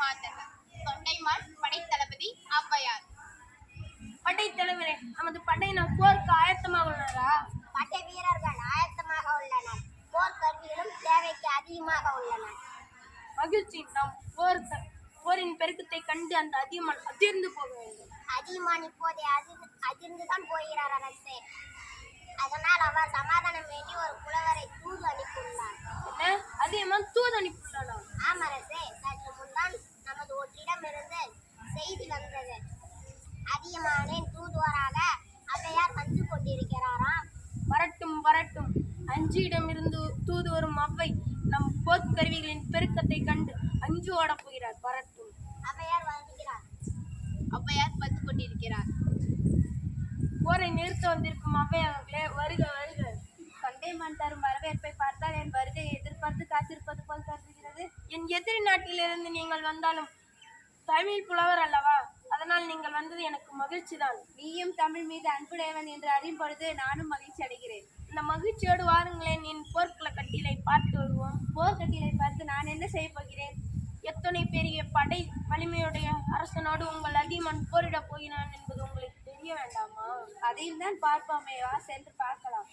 மாந்தர்கள் தொண்டைமான் படைத்தளபதி ஔவையார். படைத்தலைவரே நமது படையினர் போருக்கு ஆயத்தமாக உள்ளனரா? படை வீரர்கள் ஆயத்தமாக உள்ளனர். போர் கருவிகளும் தேவைக்கு அதிகமாக உள்ளன. மகிழ்ச்சி நாம் போர் போரின் பெருக்கத்தை கண்டு அந்த அதியமான் அதிர்ந்து போக வேண்டும். அதிகமான் இப்போதே அதிர் அதிர்ந்துதான் போகிறார் அரசே. அதனால் அவர் சமாதானம் வேண்டி ஒரு புலவரை தூது அனுப்பியுள்ளார். அதியமான் தூது அனுப்பியுள்ளானா செய்தி வந்தது. அதிகமானின் தூதுவராக அவையார் வந்து கொண்டிருக்கிறாராம். வரட்டும் வரட்டும். அஞ்சியிடமிருந்து தூது வரும் அவ்வை நம் போர்க்கருவிகளின் பெருக்கத்தை கண்டு அஞ்சு போகிறார். வரட்டும். அவையார் வருகிறார். ஔவையார் வந்து கொண்டிருக்கிறார். போரை நிறுத்த வந்திருக்கும் அவ்வை அவர்களே வருக வருக. தொண்டைமான் தரும் வரவேற்பை பார்த்தால் என் வருகையை எதிர்பார்த்து காத்திருப்பது போல் கருதுகிறது. என் எதிரி நாட்டிலிருந்து நீங்கள் வந்தாலும் தமிழ் புலவர் அல்லவா? அதனால் நீங்கள் வந்தது எனக்கு மகிழ்ச்சி தான் நீயும் தமிழ் மீது அன்புடையவன் என்று அறியும் பொழுது நானும் மகிழ்ச்சி அடைகிறேன். இந்த மகிழ்ச்சியோடு வாருங்களேன் என் போர்க்கள கட்டிலை பார்த்து வருவோம். போர்க்கட்டிலை பார்த்து நான் என்ன செய்ய போகிறேன்? எத்தனை பெரிய படை வலிமையுடைய அரசனோடு உங்கள் அதிகமன் போரிடப் போகிறான் என்பது உங்களுக்கு தெரிய வேண்டாமா? அதையும் தான் பார்ப்போமே. வா சென்று பார்க்கலாம்.